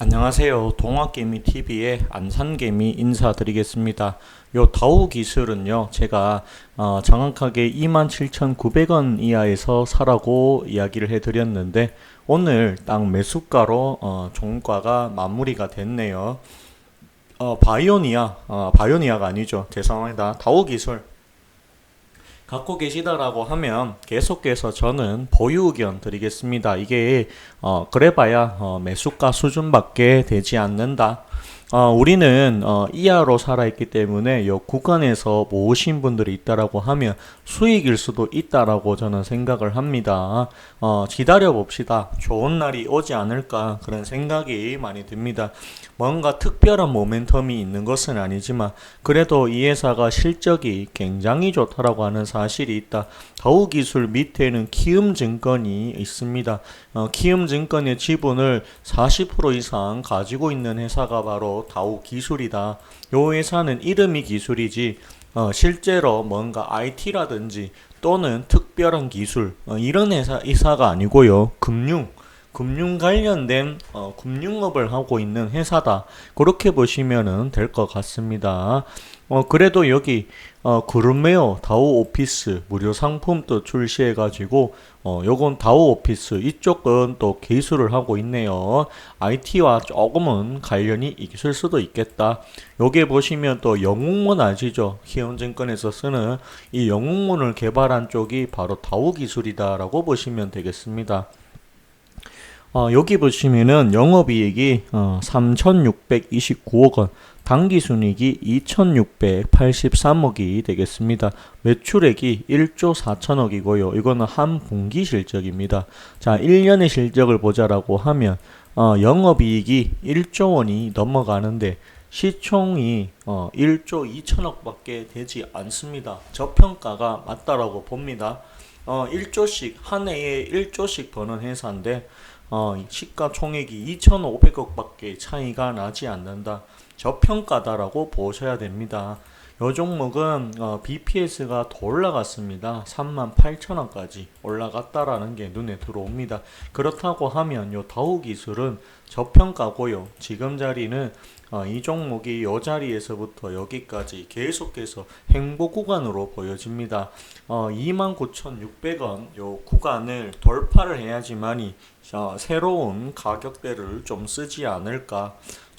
안녕하세요. 동학개미TV의 안산개미 인사드리겠습니다. 요 다우 기술은요, 제가 어, 정확하게 27,900원 이하에서 사라고 이야기를 해드렸는데, 오늘 딱 매수가로 어, 종가가 마무리가 됐네요. 어, 바이오니아, 어, 바이오니아가 아니죠. 죄송합니다. 다우 기술. 갖고 계시다라고 하면 계속해서 저는 보유 의견 드리겠습니다. 이게 어 그래봐야 어 매수가 수준밖에 되지 않는다. 어 우리는 어 이하로 살아있기 때문에 이 구간에서 모으신 분들이 있다라고 하면 수익일 수도 있다라고 저는 생각을 합니다. 어 기다려 봅시다. 좋은 날이 오지 않을까 그런 생각이 많이 듭니다. 뭔가 특별한 모멘텀이 있는 것은 아니지만 그래도 이 회사가 실적이 굉장히 좋다라고 하는 사실이 있다. 더우 기술 밑에는 키움증권이 있습니다. 어, 키움증권의 지분을 40% 이상 가지고 있는 회사가 바로 다우 기술이다. 요 회사는 이름이 기술이지 어, 실제로 뭔가 IT라든지 또는 특별한 기술 어, 이런 회사 회사가 아니고요. 금융 금융 관련된 어, 금융업을 하고 있는 회사다. 그렇게 보시면은 될것 같습니다. 어, 그래도 여기 어, 그룹메어 다오 오피스 무료 상품도 출시해 가지고 어, 요건 다오 오피스 이쪽은 또 기술을 하고 있네요. IT와 조금은 관련이 있을 수도 있겠다. 여기 보시면 또 영웅문 아시죠? 희원증권에서 쓰는 이 영웅문을 개발한 쪽이 바로 다오 기술이다라고 보시면 되겠습니다. 어, 여기 보시면은 영업이익이 어, 3,629억 원, 당기순이익이 2,683억이 되겠습니다. 매출액이 1조 4천억이고요. 이거는 한 분기 실적입니다. 자, 1년의 실적을 보자라고 하면 어, 영업이익이 1조 원이 넘어가는데 시총이 어, 1조 2천억밖에 되지 않습니다. 저평가가 맞다라고 봅니다. 어, 1조씩 한 해에 1조씩 버는 회사인데 어, 시가총액이 2,500억밖에 차이가 나지 않는다. 저평가다라고 보셔야 됩니다. 요 종목은 어, BPS가 더 올라갔습니다. 38,000원까지 올라갔다라는 게 눈에 들어옵니다. 그렇다고 하면 요 다우 기술은 저평가고요. 지금 자리는 어, 이 종목이 요 자리에서부터 여기까지 계속해서 행보 구간으로 보여집니다. 어, 29,600원 요 구간을 돌파를 해야지만이 어, 새로운 가격대를 좀 쓰지 않을까.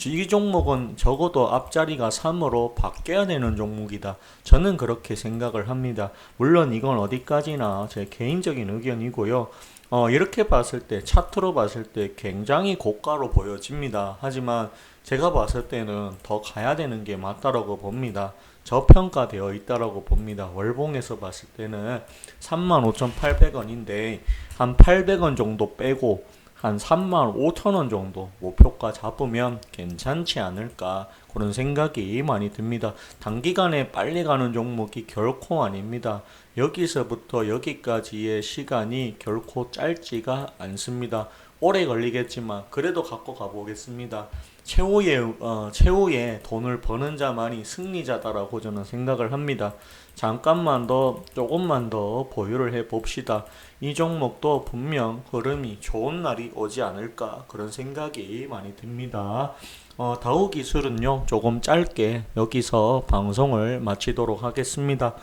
이 종목은 적어도 앞자리가 3으로 바뀌어야 되는 종목이다. 저는 그렇게 생각을 합니다. 물론 이건 어디까지나 제 개인적인 의견이고요. 어, 이렇게 봤을 때, 차트로 봤을 때 굉장히 고가로 보여집니다. 하지만 제가 봤을 때는 더 가야 되는 게 맞다라고 봅니다. 저평가되어 있다라고 봅니다. 월봉에서 봤을 때는 35,800원인데 한 800원 정도 빼고 한 3만 5천 원 정도 목표가 잡으면 괜찮지 않을까 그런 생각이 많이 듭니다. 단기간에 빨리 가는 종목이 결코 아닙니다. 여기서부터 여기까지의 시간이 결코 짧지가 않습니다. 오래 걸리겠지만 그래도 갖고 가보겠습니다. 최후의 어, 최후의 돈을 버는 자만이 승리자다라고 저는 생각을 합니다. 잠깐만 더 조금만 더 보유를 해 봅시다. 이 종목도 분명 흐름이 좋은 날이 오지 않을까 그런 생각이 많이 듭니다. 어, 다우 기술은요 조금 짧게 여기서 방송을 마치도록 하겠습니다.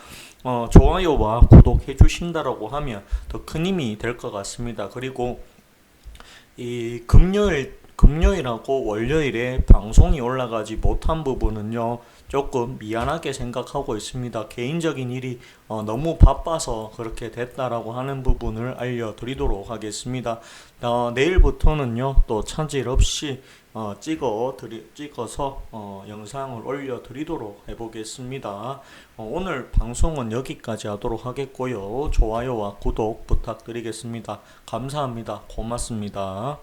어, 좋아요와 구독해 주신다라고 하면 더 큰 힘이 될 것 같습니다. 그리고 이 금요일 금요일하고 월요일에 방송이 올라가지 못한 부분은요 조금 미안하게 생각하고 있습니다. 개인적인 일이 어, 너무 바빠서 그렇게 됐다라고 하는 부분을 알려드리도록 하겠습니다. 어, 내일부터는요 또 차질 없이 어, 찍어 드리, 찍어서 어, 영상을 올려 드리도록 해보겠습니다. 어, 오늘 방송은 여기까지 하도록 하겠고요. 좋아요와 구독 부탁드리겠습니다. 감사합니다. 고맙습니다.